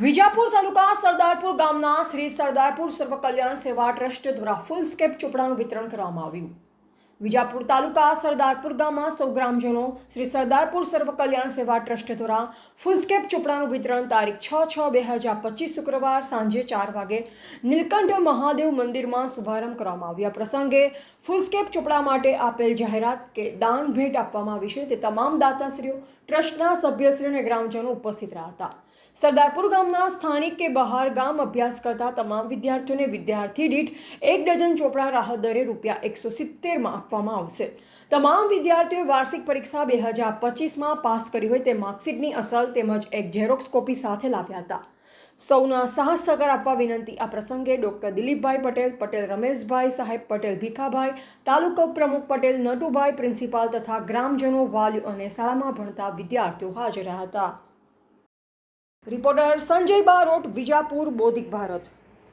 વિજાપુર તાલુકા સરદારપુર ગામના શ્રી સરદારપુર સર્વ કલ્યાણ સેવા ટ્રસ્ટ દ્વારા ફૂલસ્કેપ ચોપડાનું વિતરણ કરવામાં આવ્યું. વિજાપુર તાલુકા સરદારપુર ગામમાં સૌ ગ્રામજનો શ્રી સરદારપુર સર્વ કલ્યાણ સેવા ટ્રસ્ટ દ્વારા ફૂલસ્કેપ ચોપડાનું વિતરણ તારીખ છ છ બે હજાર પચીસ શુક્રવાર સાંજે ચાર વાગે નીલકંઠ મહાદેવ મંદિરમાં શુભારંભ કરવામાં આવ્યો. પ્રસંગે ફૂલસ્કેપ ચોપડા માટે આપેલ જાહેરાત કે દાન ભેટ આપવામાં આવી છે તે તમામ દાતાશ્રીઓ, ટ્રસ્ટના સભ્યશ્રીઓ અને ગ્રામજનો ઉપસ્થિત રહ્યા હતા. સરદારપુર ગામના સ્થાનિક કે બહાર ગામ અભ્યાસ કરતા તમામ વિદ્યાર્થીઓને વિદ્યાર્થી દીઠ એક ડઝન ચોપડા રાહત દરે રૂપિયા એકસો સિત્તેરમાં આપવામાં આવશે. તમામ વિદ્યાર્થીઓએ વાર્ષિક પરીક્ષા બે હજાર પચીસમાં પાસ કરી હોય તે માર્કશીટની અસલ તેમજ એક ઝેરોક્સ કોપી સાથે લાવ્યા હતા. સૌના સાહસ સહકાર આપવા વિનંતી આ પ્રસંગે ડૉક્ટર દિલીપભાઈ પટેલ પટેલ રમેશભાઈ સાહેબ, પટેલ ભીખાભાઈ, તાલુકા પ્રમુખ પટેલ નટુભાઈ, પ્રિન્સિપાલ તથા ગ્રામજનો વાલીઓ અને શાળામાં ભણતા વિદ્યાર્થીઓ હાજર રહ્યા હતા. રિપોર્ટર સંજય બારોટ વિજાપુર બોધિક ભારત.